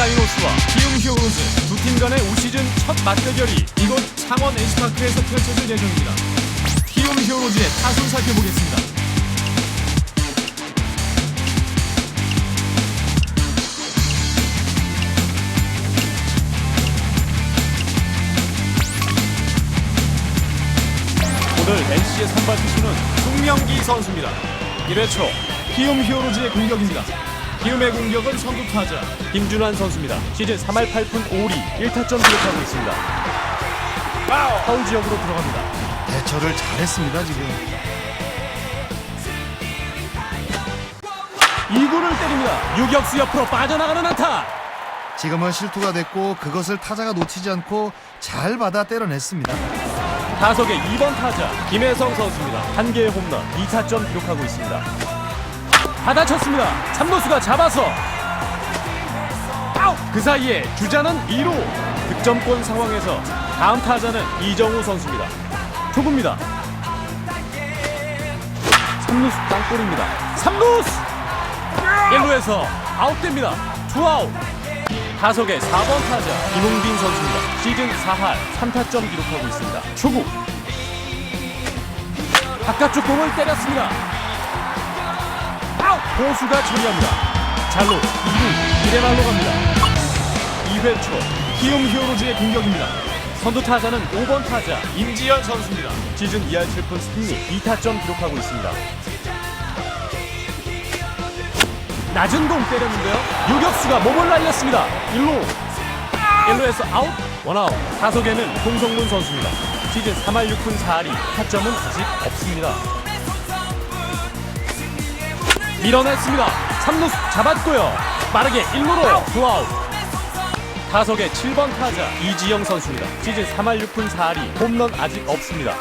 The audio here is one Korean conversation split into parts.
다이노스와 기움 히어로즈 두 팀 간의 올 시즌 첫 맞대결이 이곳 창원 NC파크에서 펼쳐질 예정입니다. 기움 히어로즈의 타순 살펴보겠습니다. 오늘 NC의 선발 투수는 송명기 선수입니다. 1회 초 기움 히어로즈의 공격입니다. 기움의 공격은 선두 타자 김준환 선수입니다. 시즌 3할 8푼 5리 1타점 기록하고 있습니다. 파울 지역으로 들어갑니다. 대처를 잘했습니다 지금 2구를 때립니다. 유격수 옆으로 빠져나가는 안타. 지금은 실투가 됐고 그것을 타자가 놓치지 않고 잘 받아 때려냈습니다 타석의 2번 타자 김혜성 선수입니다. 한 개의 홈런 2타점 기록하고 있습니다. 받아쳤습니다. 삼루수가 잡아서! 그 사이에 주자는 2루 득점권 상황에서 다음 타자는 이정우 선수입니다. 초구입니다. 삼루수 땅볼입니다. 삼루수 1루에서 아웃됩니다. 투아웃 타석의 4번 타자 김웅빈 선수입니다. 시즌 4할 3타점 기록하고 있습니다. 초구 바깥쪽 공을 때렸습니다. 보수가 처리합니다. 잘로 2루 1회 말로 갑니다. 2회 초 키움 히어로즈의 공격입니다. 선두 타자는 5번 타자 임지현 선수입니다. 시즌 2할 7푼 3리 2타점 기록하고 있습니다. 낮은 공 때렸는데요. 유격수가 몸을 날렸습니다. 1루 1루에서 아웃 원아웃 타석에는 홍성문 선수입니다. 시즌 3할 6푼 4리 타점은 아직 없습니다. 밀어냈습니다. 3루수 잡았고요. 빠르게 1루로 투아웃. 타석의 7번 타자 이지영 선수입니다. 시즌 3할 6푼 4리 홈런 아직 없습니다.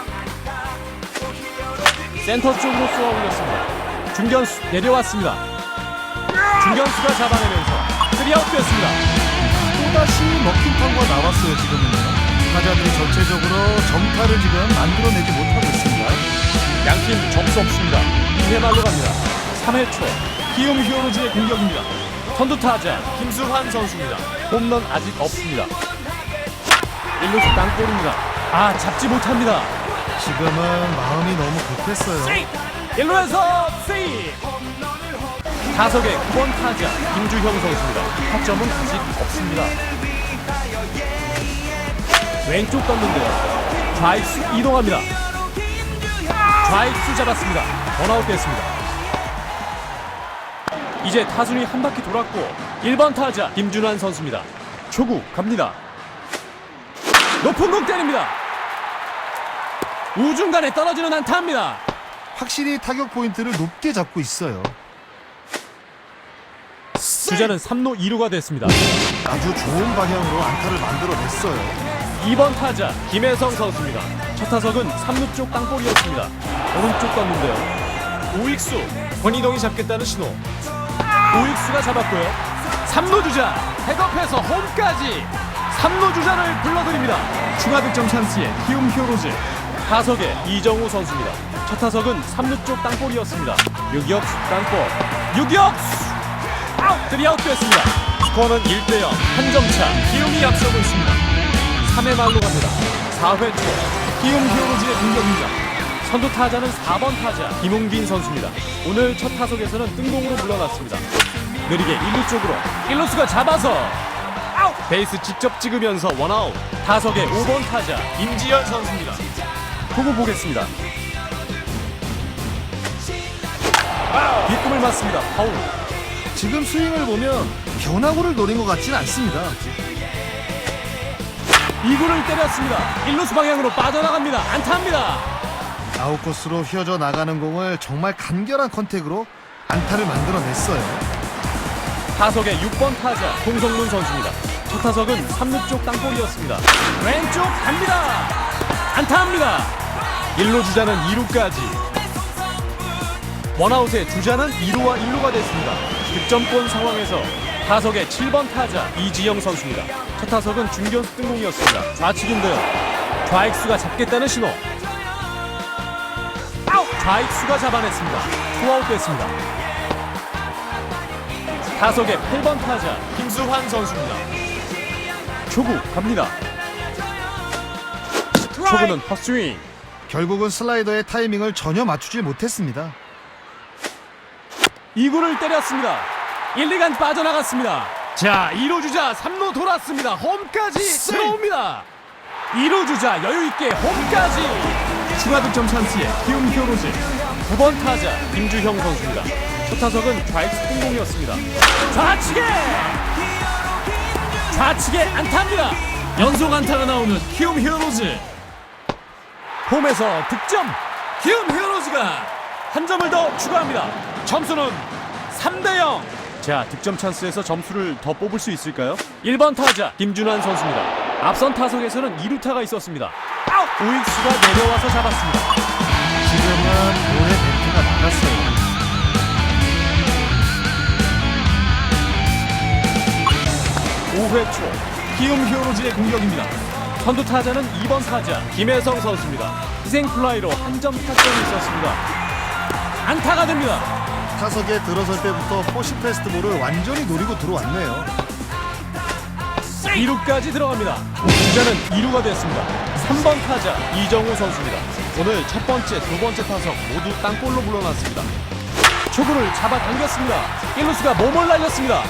센터 쪽으로 쏘아 올렸습니다. 중견수 내려왔습니다. 중견수가 잡아내면서 3아웃 됐습니다. 또다시 먹힌 타구가 나왔어요 지금은요 타자들이 전체적으로 점타를 지금 만들어내지 못하고 있습니다 양팀 점수 없습니다. 2회 말로 갑니다. 3회 초 키움 히어로즈의 공격입니다. 선두 타자 김수환 선수입니다. 홈런 아직 없습니다. 1루수 땅볼입니다. 아 잡지 못합니다. 지금은 마음이 너무 급했어요 1루에서 세이 타석의 9번 타자 김주형 선수입니다. 타점은 아직 없습니다. 왼쪽 떴는데요. 좌익수 이동합니다. 좌익수 잡았습니다. 원아웃 됐습니다. 이제 타순이 한 바퀴 돌았고 1번 타자 김준환 선수입니다. 초구 갑니다. 높은 공 때립니다. 우중간에 떨어지는 안타입니다. 확실히 타격 포인트를 높게 잡고 있어요 주자는 3루 2루가 됐습니다. 아주 좋은 방향으로 안타를 만들어냈어요 2번 타자 김혜성 선수입니다. 첫 타석은 3루 쪽 땅볼이었습니다. 오른쪽 떴는데요. 우익수 권희동이 잡겠다는 신호. 우익수가 잡았고요. 3루 주자 백업해서 홈까지 3루 주자를 불러드립니다. 추가 득점 찬스에 키움 히어로즈 타석에 이정우 선수입니다. 첫 타석은 3루 쪽 땅볼이었습니다. 유격수 땅볼 유격수 아웃! 3아웃 됐습니다. 스코어는 1대0 한 점 차 기움이 앞서고 있습니다. 3회 말로 갑니다. 4회 초 기움 히어로즈의 공격입니다. 선두 타자는 4번 타자 김웅빈 선수입니다. 오늘 첫 타석에서는 뜬공으로 물러났습니다. 느리게 1루 쪽으로 1루수가 잡아서 아웃! 베이스 직접 찍으면서 원아웃 타석의 5번 타자 임지현 선수입니다. 보고 보겠습니다. 뒷꿈을 맞습니다. 파울. 지금 스윙을 보면 변화구를 노린 것 같진 않습니다 2구를 때렸습니다. 1루수 방향으로 빠져나갑니다. 안타입니다. 아웃코스로 휘어져 나가는 공을 정말 간결한 컨택으로 안타를 만들어냈어요 타석의 6번 타자 홍성문 선수입니다. 첫 타석은 3루 쪽 땅볼이었습니다. 왼쪽 갑니다. 안타합니다. 1루 주자는 2루까지. 원아웃에 주자는 2루와 1루가 됐습니다. 득점권 상황에서 타석의 7번 타자 이지영 선수입니다. 첫 타석은 중견수 뜬공이었습니다. 좌측인데요. 좌익수가 잡겠다는 신호. 좌익수가 잡아냈습니다. 투아웃 됐습니다. 타석의 8번 타자 김수환 선수입니다. 초구 갑니다. 초구는 헛스윙. 결국은 슬라이더의 타이밍을 전혀 맞추지 못했습니다. 2구를 때렸습니다. 1, 2간 빠져나갔습니다. 자, 2루 주자 3루 돌았습니다. 홈까지 들어옵니다. 2루 주자 여유 있게 홈까지. 추가 득점 찬스에 키움 히어로즈 9번 타자 김주형 선수입니다. 첫 타석은 좌익수 공공이었습니다. 좌측에 좌측에 안타입니다. 연속 안타가 나오는 키움 히어로즈. 홈에서 득점. 키움 히어로즈가 한 점을 더 추가합니다. 점수는 3대 0. 자, 득점 찬스에서 점수를 더 뽑을 수 있을까요? 1번 타자 김준환 선수입니다. 앞선 타석에서는 2루타가 있었습니다. 우익수가 내려와서 잡았습니다. 지금은 볼의 배트가 나갔어요. 5회 초 키움 히어로즈의 공격입니다. 선두 타자는 2번 타자 김혜성 선수입니다. 희생 플라이로 한 점 타점이 있었습니다. 안타가 됩니다. 타석에 들어설 때부터 포시 페스트볼을 완전히 노리고 들어왔네요. 2루까지 들어갑니다. 주자는 2루가 됐습니다. 3번 타자 이정우 선수입니다. 오늘 첫 번째, 두 번째 타석 모두 땅볼로 물러났습니다. 초구를 잡아당겼습니다. 1루수가 몸을 날렸습니다.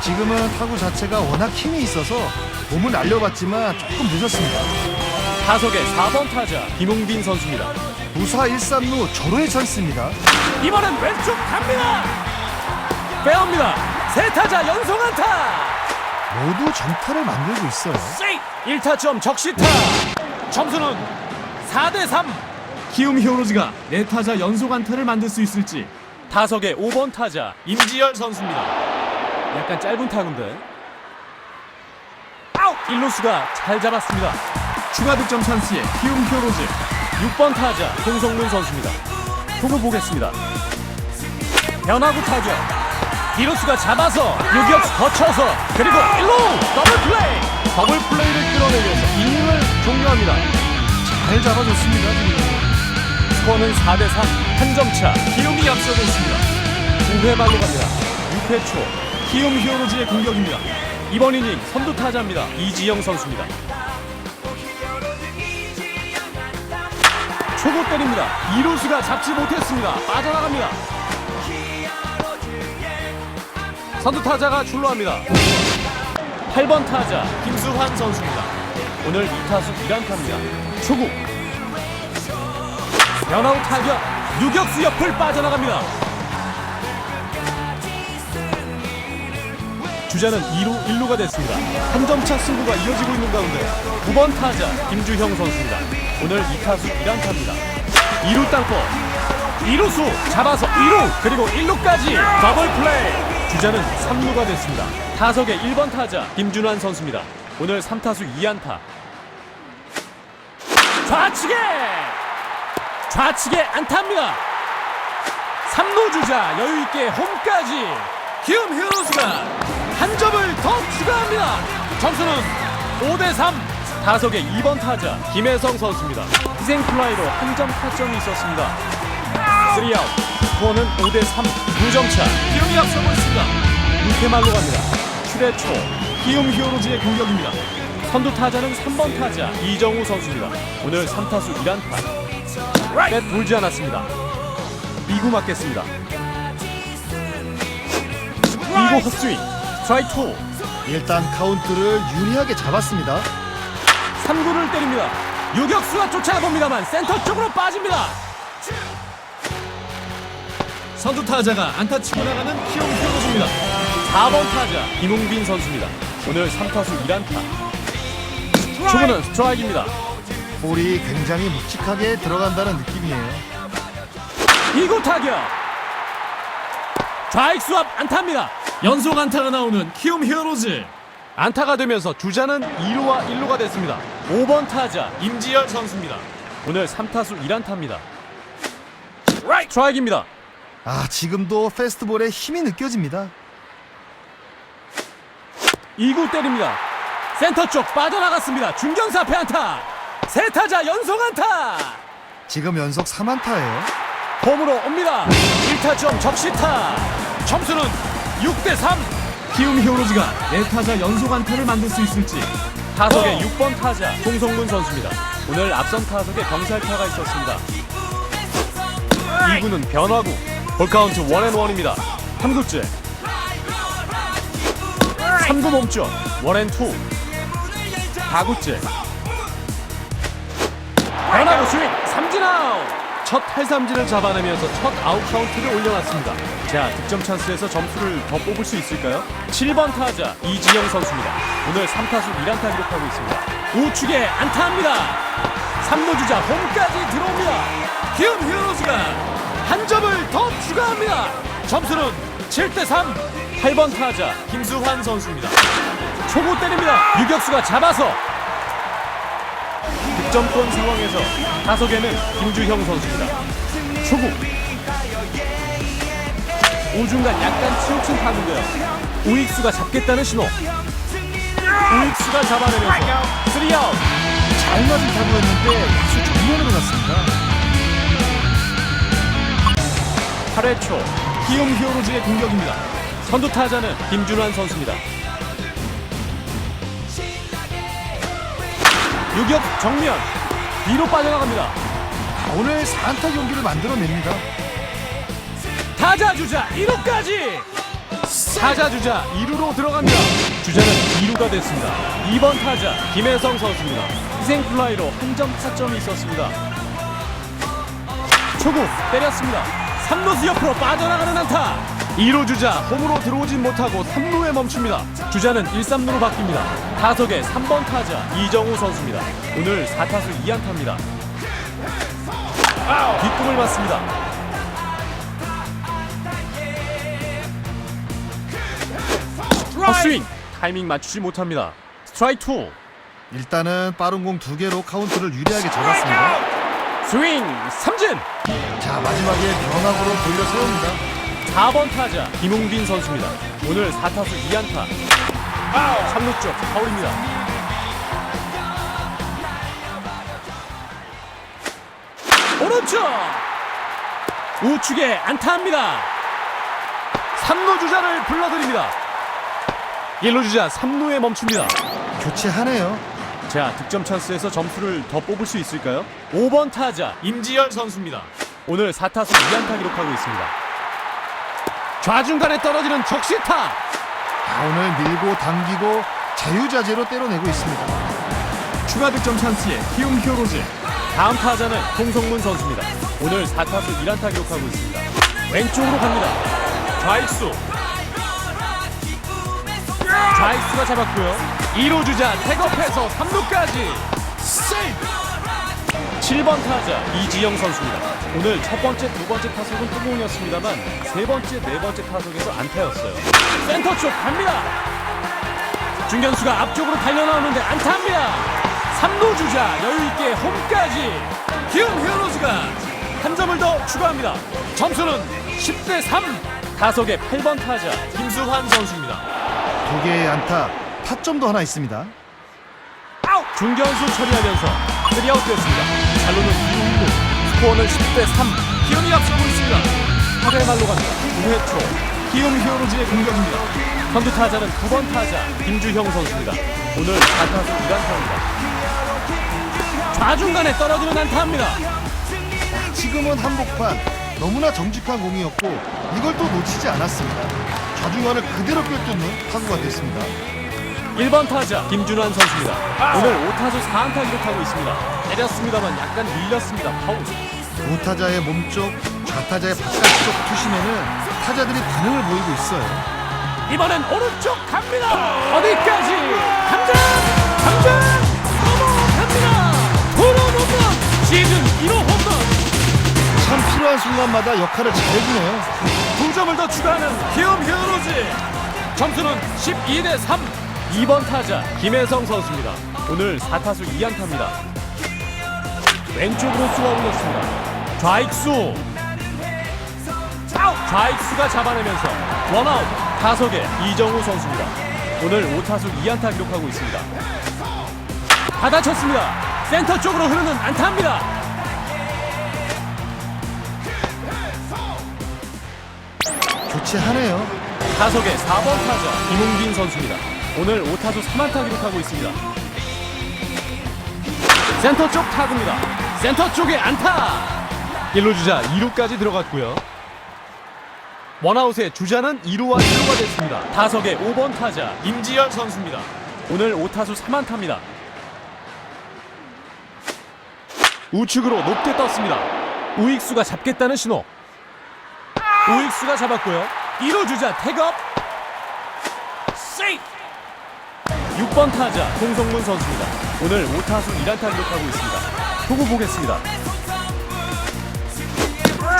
지금은 타구 자체가 워낙 힘이 있어서 몸을 날려봤지만 조금 늦었습니다. 타석의 4번 타자 김웅빈 선수입니다. 무사 1, 3루 절호의 찬스입니다. 이번엔 왼쪽 갑니다. 빼옵니다. 세 타자 연속 안타. 모두 정타를 만들고 있어요. 1타점 적시타. 점수는 4대 3. 키움 히어로즈가 네 타자 연속 안타를 만들 수 있을지. 타석의 5번 타자 임지열 선수입니다. 약간 짧은 타구인데. 아웃! 1루수가 잘 잡았습니다. 추가 득점 찬스에 키움 히어로즈 6번 타자 송성문 선수입니다. 초구 보겠습니다. 변화구 타격. 디로스가 잡아서 유격수 거쳐서 그리고 1루 더블 플레이 더블 플레이를 끌어내면서 이닝을 종료합니다 잘 잡아줬습니다. 지금. 스코어는 4대3 한 점차 키움이 앞서고 있습니다 9회 말로 갑니다 6회 초 키움 히어로즈의 공격입니다. 이번 이닝 선두 타자입니다. 이지영 선수입니다. 초구 때립니다. 2루수가 잡지 못했습니다. 빠져나갑니다. 선두 타자가 출루합니다. 8번 타자 김수환 선수입니다. 오늘 2타수 1안타입니다. 초구. 변화우 타격. 유격수 옆을 빠져나갑니다 주자는 2루 1루가 됐습니다. 한 점 차 승부가 이어지고 있는 가운데 9번 타자 김주형 선수입니다. 오늘 2타수 1안타입니다. 2루 땅볼 2루수 잡아서 2루 그리고 1루까지 더블 플레이. 주자는 3루가 됐습니다. 타석의 1번 타자 김준환 선수입니다. 오늘 3타수 2안타. 좌측에 좌측에 안타입니다. 3루 주자 여유 있게 홈까지 히어로즈가 한 점을 더 추가합니다. 점수는 5대 3. 타석의 2번 타자 김혜성 선수입니다. 희생 플라이로 한 점 타점이 있었습니다. 3아웃. 스코어는 5대 3. 2점 차. 키움이 앞서고 있습니다. 6회 말로 갑니다. 7회 초 키움 히어로즈의 공격입니다. 선두 타자는 3번 타자 이정우 선수입니다. 오늘 3타수 1안타. 뱃 돌지 않았습니다. 2구 맞겠습니다. 2구 헛스윙. 스트라이크 2. 일단 카운트를 유리하게 잡았습니다. 3구를 때립니다. 유격수가 쫓아봅니다만 센터 쪽으로 빠집니다. 선두 타자가 안타 치고 나가는 키움 히어로즈입니다. 4번 타자 김웅빈 선수입니다. 오늘 3타수 1안타. 초구는 스트라이크입니다. 볼이 굉장히 묵직하게 들어간다는 느낌이에요. 2구 타격. 좌익수 앞 안타입니다. 연속 안타가 나오는 키움 히어로즈. 안타가 되면서 주자는 2루와 1루가 됐습니다. 5번 타자 임지열 선수입니다. 오늘 3타수 1안타입니다. 스트라이크입니다. 아 지금도 페스트볼에 힘이 느껴집니다. 2구 때립니다. 센터 쪽 빠져나갔습니다. 중견사 패 안타. 세 타자 연속 안타. 지금 연속 3안타예요. 홈으로 옵니다. 1타점 적시타. 점수는 6대 3. 키움 히어로즈가 네 타자 연속 안타를 만들 수 있을지. 타석의 6번 타자 송성문 선수입니다. 오늘 앞선 타석에 병살타가 있었습니다. 2구는 변화구. 볼카운트 원앤원입니다. 3구째. 3구 몸쪽. 원앤투. 4구째. 변화구 스윙. 삼진 아웃. 첫 탈삼진을 잡아내면서 첫 아웃 카운트를 올려놨습니다. 자, 득점 찬스에서 점수를 더 뽑을 수 있을까요? 7번 타자 이지영 선수입니다. 오늘 3타수 1안타 기록하고 있습니다. 우측에 안타합니다. 3루 주자 홈까지 들어옵니다. 기움 히어로즈가 한 점을 더 추가합니다. 점수는 7대 3. 8번 타자 김수환 선수입니다. 초구 때립니다. 유격수가 잡아서 득점권 상황에서 타석에는 김주형 선수입니다. 초구 우중간 약간 치우친 타구인데요. 우익수가 잡겠다는 신호. 우익수가 잡아내면서 3아웃. 잘 맞은 타구였는데 야수 정면으로 갔습니다. 8회 초 키움 히어로즈의 공격입니다. 선두 타자는 김준환 선수입니다. 유격 정면. 뒤로 빠져나갑니다. 아, 오늘 4안타 경기를 만들어냅니다. 타자 주자 1루까지. 타자 주자 2루로 들어갑니다. 주자는 2루가 됐습니다. 2번 타자 김혜성 선수입니다. 희생 플라이로 한 점 타점이 있었습니다. 초구 때렸습니다. 3루수 옆으로 빠져나가는 안타 2루 주자 홈으로 들어오진 못하고 3루에 멈춥니다. 주자는 1, 3루로 바뀝니다. 타석의 3번 타자 이정우 선수입니다. 오늘 4타수 2안타입니다. 뒷꿈을 맞습니다. 헛스윙! 타이밍 맞추지 못합니다. 스트라이크 2 일단은 빠른 공 두 개로 카운트를 유리하게 잡았습니다. 스윙! 삼진! 자 마지막에 변화구로 돌려 세웁니다. 4번 타자 김웅빈 선수입니다 오늘 4타수 2안타 3루 쪽 파울입니다 오른쪽 우측에 안타합니다 3루 주자를 불러드립니다 1루 주자 3루에 멈춥니다 교체하네요. 자, 득점 찬스에서 점수를 더 뽑을 수 있을까요? 5번 타자 임지열 선수입니다. 오늘 4타수 2안타 기록하고 있습니다. 좌중간에 떨어지는 적시타. 아, 오늘 밀고 당기고 자유자재로 때려내고 있습니다. 추가 득점 찬스에 키움 히어로즈. 다음 타자는 홍성문 선수입니다. 오늘 4타수 1안타 기록하고 있습니다. 왼쪽으로 갑니다. 좌익수. 좌익수가 잡았고요. 2루 주자 태업해서 3루까지. 세이브. 7번 타자 이지영 선수입니다. 오늘 첫 번째, 두 번째 타석은 뚜공이었습니다만 세 번째, 네 번째 타석에서 안타였어요. 센터 쪽 갑니다. 중견수가 앞쪽으로 달려나오는데 안타입니다. 3루 주자 여유 있게 홈까지. 기움 히어로즈가 한 점을 더 추가합니다. 점수는 10대 3. 타석의 8번 타자 김수환 선수입니다. 두 개의 안타, 타점도 하나 있습니다. 아웃! 중견수 처리하면서 3아웃 됐습니다. 2루 1루. 스코어는 10대 3. 기움이 앞서고 있습니다. 8회 말로 갑니다. 9회 초. 기움 히어로즈의 공격입니다. 선두 타자는 9번 타자 김주형 선수입니다. 오늘 4타수 1안타입니다. 좌중간에 떨어지는 안타입니다. 지금은 한복판 너무나 정직한 공이었고 이걸 또 놓치지 않았습니다. 좌중간을 그대로 꿰뚫는 타구가 됐습니다. 1번 타자 김준환 선수입니다. 오늘 5타수 4안타 기록하고 있습니다. 때렸습니다만 약간 밀렸습니다. 파울. 우타자의 몸쪽, 좌타자의 바깥쪽 투심에는 타자들이 반응을 보이고 있어요. 이번엔 오른쪽 갑니다. 어디까지? 감장! 감장! 넘어갑니다. 도로 홈런! 시즌 1호 홈런! 참 필요한 순간마다 역할을 잘해주네요. 두 점을 더 추가하는 기움 히어로즈. 점수는 12 대 3. 2번 타자 김혜성 선수입니다. 오늘 4타수 2안타입니다. 왼쪽으로 쏘아 올렸습니다. 좌익수. 좌익수가 잡아내면서 원아웃 타석에 이정우 선수입니다. 오늘 5타수 2안타 기록하고 있습니다. 받아쳤습니다. 센터 쪽으로 흐르는 안타입니다. 교체하네요. 타석의 4번 타자 김웅빈 선수입니다. 오늘 5타수 3안타 기록하고 있습니다. 센터 쪽 타구입니다. 센터 쪽에 안타. 1루 주자 2루까지 들어갔고요. 원아웃의 주자는 2루와 1루가 됐습니다. 타석의 5번 타자 임지열 선수입니다. 오늘 5타수 3안타입니다. 우측으로 높게 떴습니다. 우익수가 잡겠다는 신호. 우익수가 잡았고요. 1루 주자 태업. 세이프. 6번 타자 홍성문 선수입니다. 오늘 5타수 1안타 기록하고 있습니다. 초구 보겠습니다.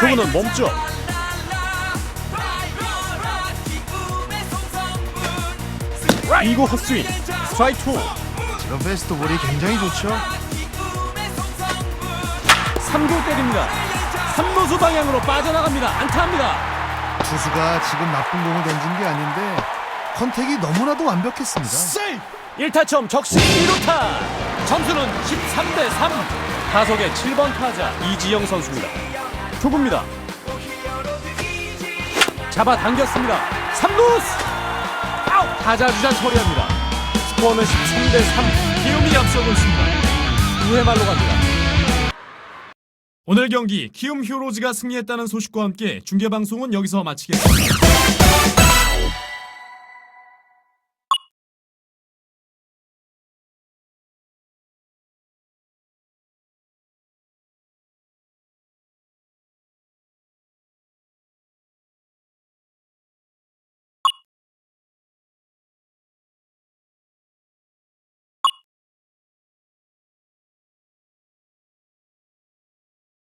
초구는 멈춰. 이구 헛스윙 스트라이크 2 지금 페스트 볼이 굉장히 좋죠. 3구 때립니다 3루수 방향으로 빠져나갑니다 안타합니다 투수가 지금 나쁜 공을 던진 게 아닌데 컨택이 너무나도 완벽했습니다. 세이프 1타점 적시 1루타. 점수는 13대 3 타석의 7번 타자 이지영 선수입니다. 초구입니다. 잡아당겼습니다. 3루스! 아웃! 타자 주자 처리합니다. 스코어는 13대 3 기움이 앞서고 있습니다. 2회 말로 갑니다. 오늘 경기 키움 히어로즈가 승리했다는 소식과 함께 중계방송은 여기서 마치겠습니다